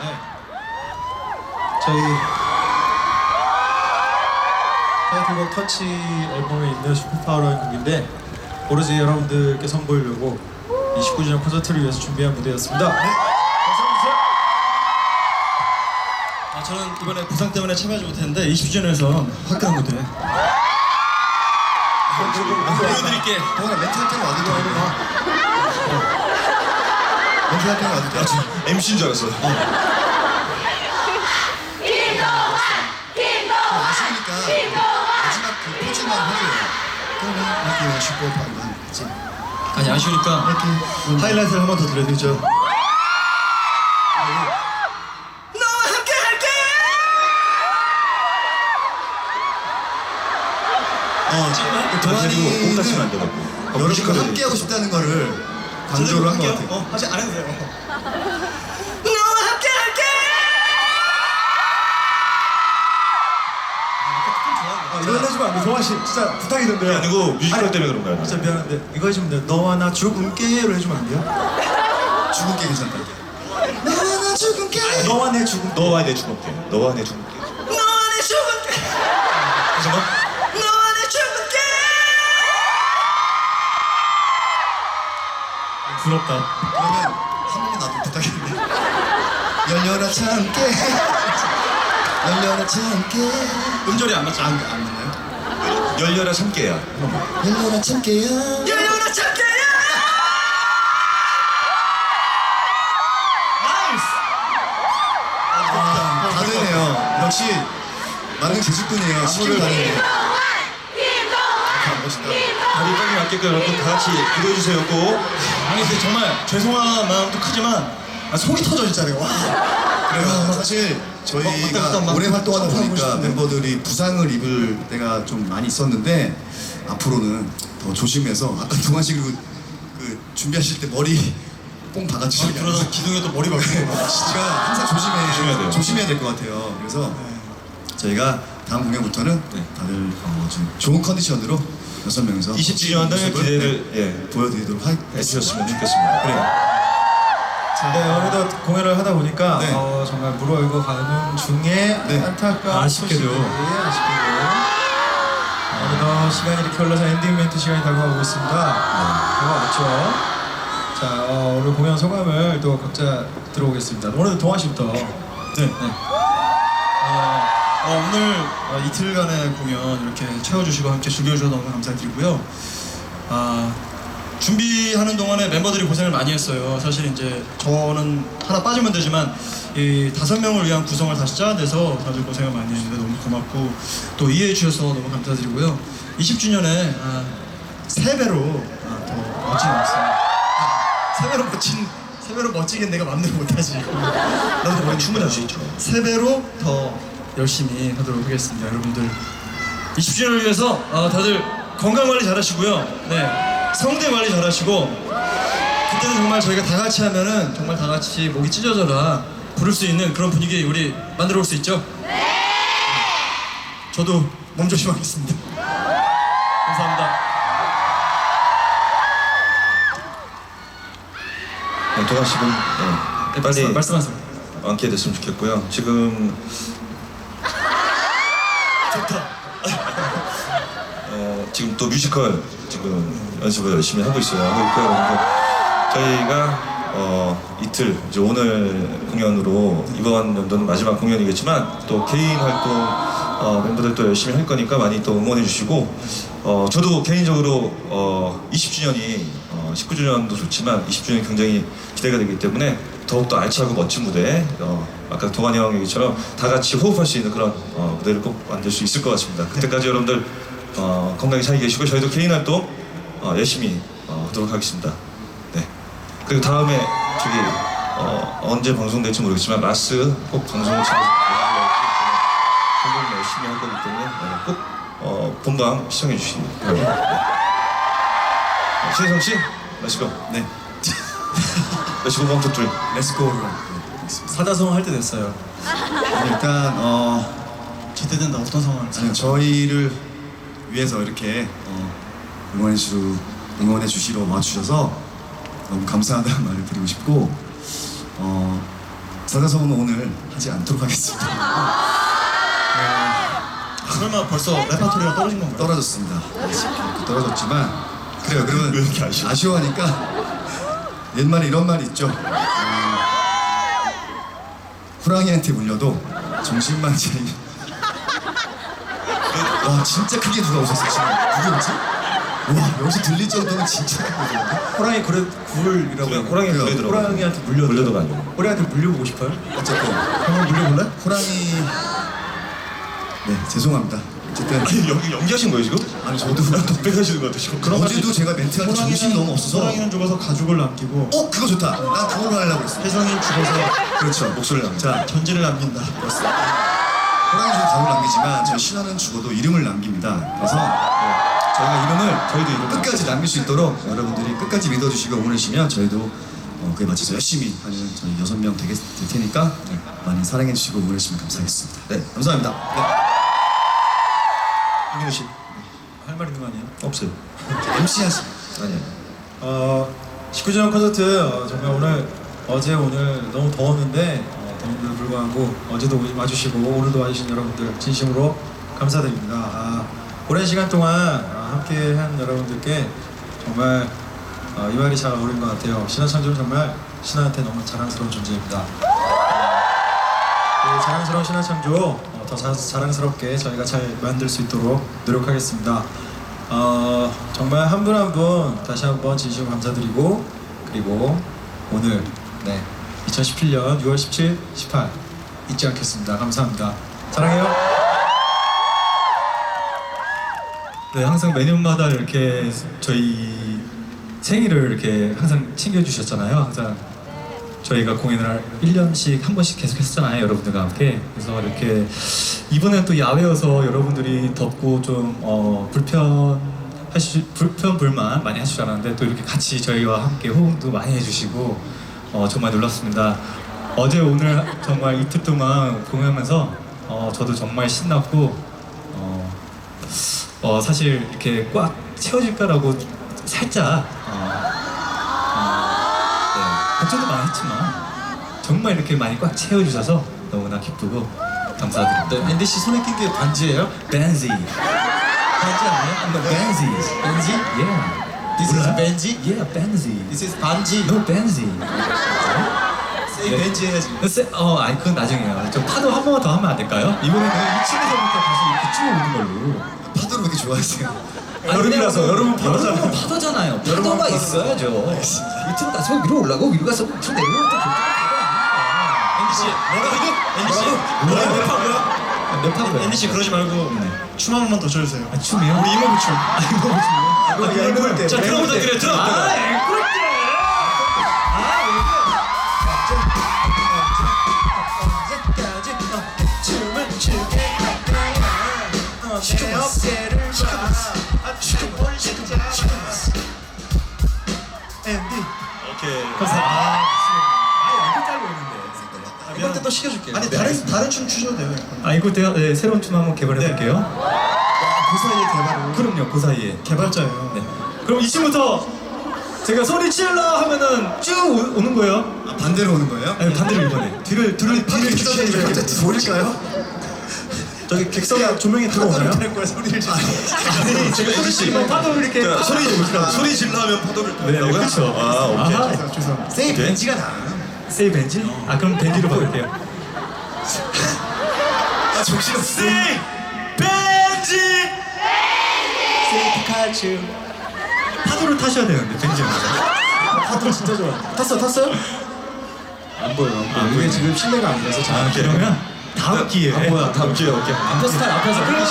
네. 저희 타이틀곡 터치 앨범에 있는 슈퍼파워라는 곡인데 오로지 여러분들께 선보이려고 29주년 콘서트를 위해서 준비한 무대였습니다. 네. 감사합니다. 아, 저는 이번에 부상 때문에 참여하지 못했는데 20주년에서 화끈한 무대 보여드릴게. 동원아 멘트 할 때는 어디로 하는 할 때는 어디로 MC인 줄 알았어. 아시니까 마지막 그 포즈만 해줘요 그러면 이렇게 슈퍼파이만 그치? 아니 아쉬우니까 이렇게 하이라이트를 한 번 더 들려드리죠. 너와 함께 할게. 어, 그리고 꼭 다치면 안 되고. 여러분과 함께 하고 싶다는 거를 강조를 한 것 같아요 어, 하지 안 해도 돼요. 너와 함께 할게. 아, 이거 해주면 안 돼. 동환 씨 진짜 부탁이던데요. 아니고 뮤지컬 때문에 그런 거야. 진짜 미안한데 이거 해주면 돼요. 너와 나 죽음께로 해주면 안 돼요? 죽은 게 괜찮다 너와 나 죽은 게 너와 내 죽음. 너와 내 죽을게. 너와 내 죽을게. 너와 내 죽을게. 잠깐 부럽다. 그러면 한 번만 나도 부탁했는데 열려라 참깨. 열려라 참깨. 음절이 안 맞죠? 안, 안 맞나요? 열려라 참깨야. 열려라 참깨야. 열려라 참깨야. 아, 다르네요. 역시 만능 제주꾼이에요. 시키면 다르네요 아, 멋있다 다리 빨리 맞게끔 여러분 다 같이 기도해 주세요. 꼭. 아니 근데 정말 죄송한 마음도 크지만 아, 속이 터져 진짜요. 와. 그래요. 사실 막 저희가 왔다 갔다 막 오래 활동하다 보니까 싶은데. 멤버들이 부상을 입을 때가 좀 많이 있었는데 앞으로는 더 조심해서 아까 동환 씨 그리고 그 준비하실 때 머리 뽕 박아주시면 그러다 기둥에 또 머리 박고. 진짜 항상 조심해, 조심해야 돼요. 조심해야 될것 같아요. 그래서 저희가 다음 공연부터는 네. 다들 어, 좀 좋은 컨디션으로 여섯 명이서 20주년 을 모습을, 기대를 네, 예 보여드리도록 하, 해주셨으면 좋겠습니다. 그래요. 네, 오늘도 공연을 하다 보니까 네. 어, 정말 무르익어 가는 중에 네. 안타까운 아쉽게도. 소식이, 아쉽게도 어느덧 시간이 이렇게 흘러서 엔딩 멘트 시간이 다가오고 있습니다. 다가왔죠. 자, 어, 오늘 공연 소감을 또 각자 들어보겠습니다. 오늘은 동아 씨부터. 네. 어, 어, 오늘 어, 이틀간의 공연 이렇게 채워주시고 함께 즐겨주셔서 너무 감사드리고요. 아, 준비하는 동안에 멤버들이 고생을 많이 했어요. 사실 이제 저는 하나 빠지면 되지만 이 다섯 명을 위한 구성을 다시 짜내서 다들 고생을 많이 했는데 너무 고맙고 또 이해해 주셔서 너무 감사드리고요. 20주년에 아, 세 배로 아, 더 멋진 모습. 아, 세 배로 멋진 세 배로 멋지게 내가 마음대로 못하지. 나도 뭐 충분히 할수 있죠. 세 배로 더 열심히 하도록 하겠습니다, 여러분들. 20주년을 위해서 어, 다들 건강 관리 잘하시고요. 네, 성대 관리 잘하시고 그때는 정말 저희가 다 같이 하면은 정말 다 같이 목이 찢어져라 부를 수 있는 그런 분위기 우리 만들어 올 수 있죠? 네. 저도 몸 조심하겠습니다. 감사합니다. 네, 동아 씨는 네, 빨리 말씀, 말씀하세요. 완쾌 됐으면 좋겠고요. 지금 지금 또 뮤지컬 지금 연습을 열심히 하고 있어요. 그래서 저희가 어, 이틀 이제 오늘 공연으로 이번 연도는 마지막 공연이겠지만 또 개인 활동 어, 멤버들도 열심히 할 거니까 많이 또 응원해 주시고 어, 저도 개인적으로 어, 20주년이 어, 19주년도 좋지만 20주년이 굉장히 기대가 되기 때문에 더욱더 알차고 멋진 무대 어, 아까 동환이 형 얘기처럼 다 같이 호흡할 수 있는 그런 어, 무대를 꼭 만들 수 있을 것 같습니다. 그때까지 여러분들 어, 건강히 잘 계시고 저희도 개인 활동 어, 열심히 어, 하도록 하겠습니다. 네. 그리고 다음에 저기 어, 언제 방송될지 모르겠지만 라스 꼭 방송을 잘 공부 열심히 할 거기 때문에 네, 꼭 어, 본방 시청해 주시기 바랍니다. 네. 신혜성 씨, 렛츠고. 네, 렛츠고 원투 쓰리. 렛츠고로. 사자성 할때 됐어요. 일단 어, 기대된다. 어떤 상황을 아니요, 저희를 위해서 이렇게 어, 응원해 주시러 응원해 주시러 와주셔서 너무 감사하다는 말을 드리고 싶고 어, 사자성어는 오늘 하지 않도록 하겠습니다. 설마 벌써 레파토리가 떨어진 건가요? 떨어졌습니다. 떨어졌지만 그래요. 그러면 왜 이렇게 아쉬워? 아쉬워하니까 옛말에 이런 말이 있죠. 어, 호랑이한테 물려도 정신만 차리면 와 진짜 크게 누가 오셨어 지금 누구였지? 와 여기서 들릴 정도면 진짜 크거든요. 호랑이 그래 굴이라고 그래, 호랑이. 굴에 들어. 호랑이한테 물려 물려도가 아니고. 호랑이한테 물려보고 싶어요? 어쨌든 한번 물려볼래? 호랑이 네 죄송합니다. 어쨌든 아니 여기 연기하신 거예요 지금? 아니 저도 독백하시는 것 같아 지금. 어제도 제가 멘트할 때 정신이 너무 없어서 호랑이는 죽어서 가죽을 남기고 어 그거 좋다. 난 그걸로 하려고 했어. 혜성이는 죽어서 그렇죠. 목소리를 남겨. 자 전지를 남긴다. 호랑이 중에 답을 남기지만 저 신화는 죽어도 이름을 남깁니다. 그래서 저희가 이름을 저희도 이름 끝까지 남길 수 있도록 여러분들이 끝까지 믿어주시고 응원해주시면 저희도 어, 그에 맞춰서 열심히 하는 저희 여섯 명 되겠 될 테니까 네, 많이 사랑해주시고 응원해주시면 감사하겠습니다. 네 감사합니다. 네. 김민우 씨할 말 있는 거 아니에요? 없어요. MC 하시. 아니요. 어, 19주년 콘서트 어, 정말 오늘 어제 오늘 너무 더웠는데 어, 더운데도 불구하고 어제도 와주시고 오늘도 와주신 여러분들 진심으로 감사드립니다. 아, 오랜 시간 동안 아, 함께한 여러분들께 정말 어, 이 말이 잘 어울린 것 같아요. 신화창조는 정말 신화한테 너무 자랑스러운 존재입니다. 그 자랑스러운 신화창조 어, 더 자, 자랑스럽게 저희가 잘 만들 수 있도록 노력하겠습니다. 어, 정말 한 분 한 분 다시 한번 진심으로 감사드리고 그리고 오늘 네 2017년 6월 17, 18 잊지 않겠습니다. 감사합니다. 사랑해요. 네, 항상 매년마다 이렇게 저희 생일을 이렇게 항상 챙겨주셨잖아요. 항상 저희가 공연을 1년씩 한 번씩 계속 했었잖아요. 여러분들과 함께. 그래서 이렇게 이번엔 또 야외여서 여러분들이 덥고 좀 어, 불편 하시 불편 불만 많이 하실 줄 알았는데 또 이렇게 같이 저희와 함께 호응도 많이 해주시고 어, 정말 놀랐습니다. 어제 오늘 정말 이틀 동안 공연하면서 어, 저도 정말 신났고 어, 어, 사실 이렇게 꽉 채워질까라고 살짝 어, 어, 네, 걱정도 많이 했지만 정말 이렇게 많이 꽉 채워주셔서 너무나 기쁘고 감사드립니다. 네, 앤디 씨 손에 낀 게 반지예요? 벤지, 반지 아니에요? 벤지, 벤지? yeah, This is 몰라요? 벤지? yeah, 벤지, This is 반지. no 벤지. Say 벤지 해야지. 글쎄, 어, 아니 그건 나중에요. 좀 파도 한 번만 더 하면 안 될까요? 이번에는 2층에서부터 다시 이렇게 쭉 오는 걸로. 파도를 왜 이렇게 좋아하세요? 여름이라서 여름은 파도잖아요. 여름은 파도잖아요. 파도가 있어야죠. 밑으로 가서 위로 올라가고 위로 가서 밑으로 내려오고 또 앤디 씨 뭐라고? 앤디 씨 뭐라고? 랩하고요? 몇 파고요? 앤디 씨 그러지 말고 춤 한 번만 더 춰주세요. 아, 춤이요? 우리 이모부 춤. 아, 이거 춤이요? 이거 앵콜 때. 자 드럼 부탁드려요 드럼. 아, 앵콜 때! 춤을 추게 시켜봤어. 시켜봤어. 앤디. 오케이. 아, 앵콜 짧고 있는데. 이번 때또 시켜줄게요. 아니 다른 다른 춤 추셔도 돼요. 아, 이거 때요? 네, 새로운 춤 한번 개발해 네. 볼게요. 그 사이에 개발을. 그럼요, 그 사이에. 개발자예요. 네. 그럼 이쯤부터 제가 소리 질러 하면은 쭉 오, 는 거예요. 아, 반대로 오는 거예요? 아니, 반대로 이번에. 뒤를, 뒤를, 파도 뒤를 주시는 왜 갑자기 돌릴까요? 저기 객석 조명이 들어오나요? 할 거야 소리를 지. 아니 제가 앤디 씨 파도를 이렇게. 자, 소리 소리 질러 하면 파도를 네? 그렇죠. 아 오케이. 아하. 죄송합니다. 세이 오케이. 벤지가 나. 세이 벤지? 아, 그럼 벤지로 바꿀게요. 아 정신없어. 벤 피카츄. 파도를 타셔야 되는데, 벤지 먼저. 파도 진짜 좋아. 탔어, 탔어요? 안 보여, 안 보여. 이게 지금 실내가 안 돼서 잘. 아, 그러면 다음 기회에. 안 보여. 다음 기회 오케이. 앞에서 타, 앞에서. 그럼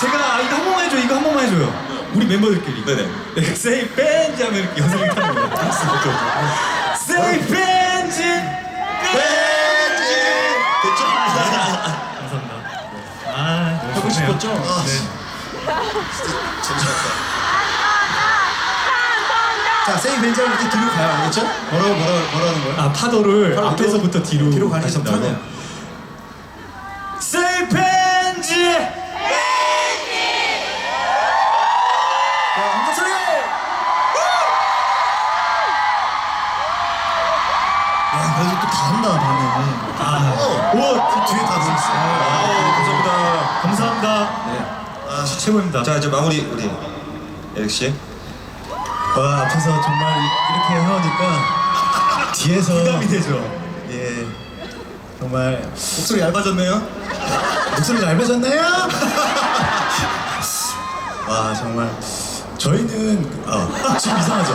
제가 이거 한 번만 해줘, 이거 한 번만 해줘요. 우리 멤버들끼리. 네네. 네, 세이 벤지 하면 여성이 타는 거예요. 알았어, 오케이, 오케이. 세이 벤지! 벤지. 됐죠? 감사합니다. 아, 너무 하고. 싶었죠? 자, 세이 벤지하고 이렇게 뒤로 가요, 알겠죠? 뭐라고 뭐라 뭐라는 거야? 아, 파도를 파도로 앞에서부터 뒤로, 뒤로 가는 게더 가신다고? 편해요. 세이 벤지! 자, 함성 소리! 야 그래도 또 다 한다 반응. 뒤에 다 들었어요. 감사합니다. 감사합니다. 네. 아, 최고입니다. 자 이제 마무리 우리 에릭 씨. 와 앞에서 정말 이렇게 해오니까 뒤에서 부담이 되죠. 예 정말 목소리 얇아졌네요. 목소리가 얇아졌나요? 와 정말 저희는 아 지금 이상하죠?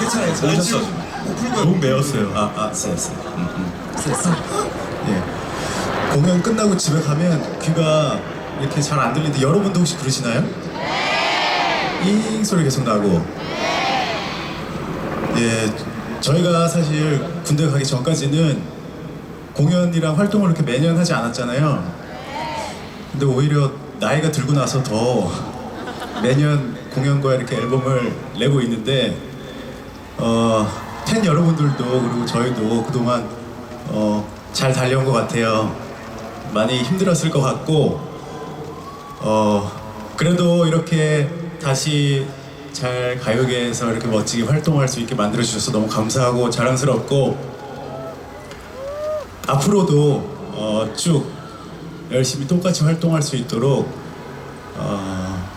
괜찮아요. 저희 오셨어. 지금 못 풀고요. 너무 매웠어요. 아아 쎄쎄 예 공연 끝나고 집에 가면 귀가 이렇게 잘 안 들리는데 여러분도 혹시 그러시나요? 잉 소리 계속 나고 예 저희가 사실 군대 가기 전까지는 공연이랑 활동을 이렇게 매년 하지 않았잖아요 근데 오히려 나이가 들고 나서 더 매년 공연과 이렇게 앨범을 내고 있는데 어, 팬 여러분들도 그리고 저희도 그동안 어, 잘 달려온 것 같아요. 많이 힘들었을 것 같고 어, 그래도 이렇게 다시 잘 가요계에서 이렇게 멋지게 활동할 수 있게 만들어 주셔서 너무 감사하고 자랑스럽고 앞으로도 어, 쭉 열심히 똑같이 활동할 수 있도록 어,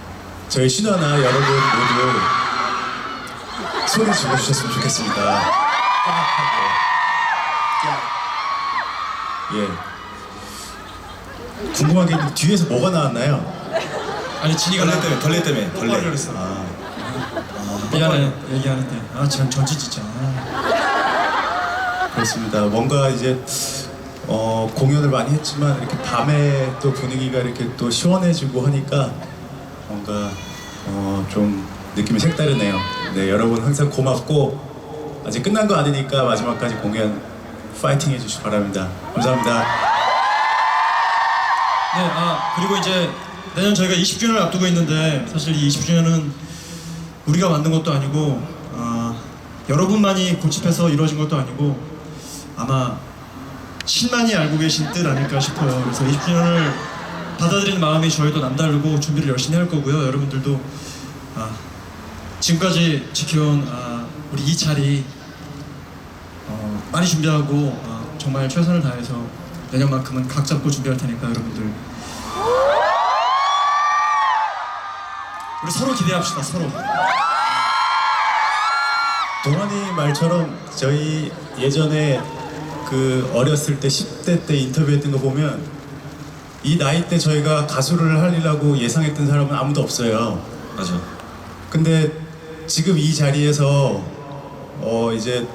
저희 신화나 여러분 모두 소리 질러주셨으면 좋겠습니다. 예. 궁금한 게 있는데 뒤에서 뭐가 나왔나요? 아니 진이가 벌레 때문에 벌레 때문에 벌레. 아, 미안해 얘기하는데 아전 전지 진짜. 그렇습니다. 뭔가 이제 어, 공연을 많이 했지만 이렇게 밤에 또 분위기가 이렇게 또 시원해지고 하니까 뭔가 어, 좀 느낌이 색다르네요. 네, 여러분 항상 고맙고 아직 끝난 거 아니니까 마지막까지 공연 파이팅 해주시기 바랍니다. 감사합니다. 네, 아 그리고 이제 내년 저희가 20주년을 앞두고 있는데 사실 이 20주년은 우리가 만든 것도 아니고 아, 여러분만이 고집해서 이루어진 것도 아니고 아마 신만이 알고 계신 뜻 아닐까 싶어요. 그래서 20주년을 받아들이는 마음이 저희도 남다르고 준비를 열심히 할 거고요. 여러분들도 아, 지금까지 지켜온 아, 우리 이 자리 어, 많이 준비하고 어, 정말 최선을 다해서 내년만큼은 각 잡고 준비할 테니까 여러분들 우리 서로 기대합시다 서로 동환이 말처럼 저희 예전에 그 어렸을 때 10대 때 인터뷰했던 거 보면 이 나이 때 저희가 가수를 하려고 예상했던 사람은 아무도 없어요. 맞아. 근데 지금 이 자리에서 어 이제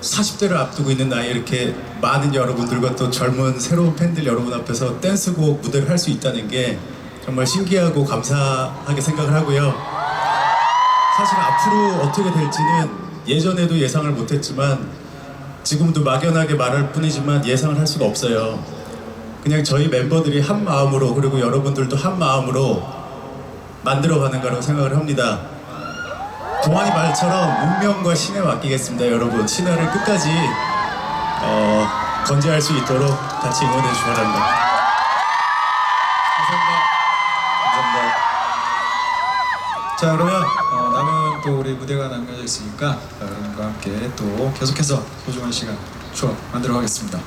40대를 앞두고 있는 나이에 이렇게 많은 여러분들과 또 젊은 새로운 팬들 여러분 앞에서 댄스곡 무대를 할 수 있다는 게 정말 신기하고 감사하게 생각을 하고요. 사실 앞으로 어떻게 될지는 예전에도 예상을 못했지만 지금도 막연하게 말할 뿐이지만 예상을 할 수가 없어요. 그냥 저희 멤버들이 한 마음으로 그리고 여러분들도 한 마음으로 만들어가는 거라고 생각을 합니다. 동환이 말처럼 운명과 신에 맡기겠습니다, 여러분. 신화를 끝까지 어, 건재할 수 있도록 같이 응원해 주시기 바랍니다. 자 그러면 어, 남은 또 우리 무대가 남겨져 있으니까 자, 여러분과 함께 또 계속해서 소중한 시간 추억 만들어 가겠습니다.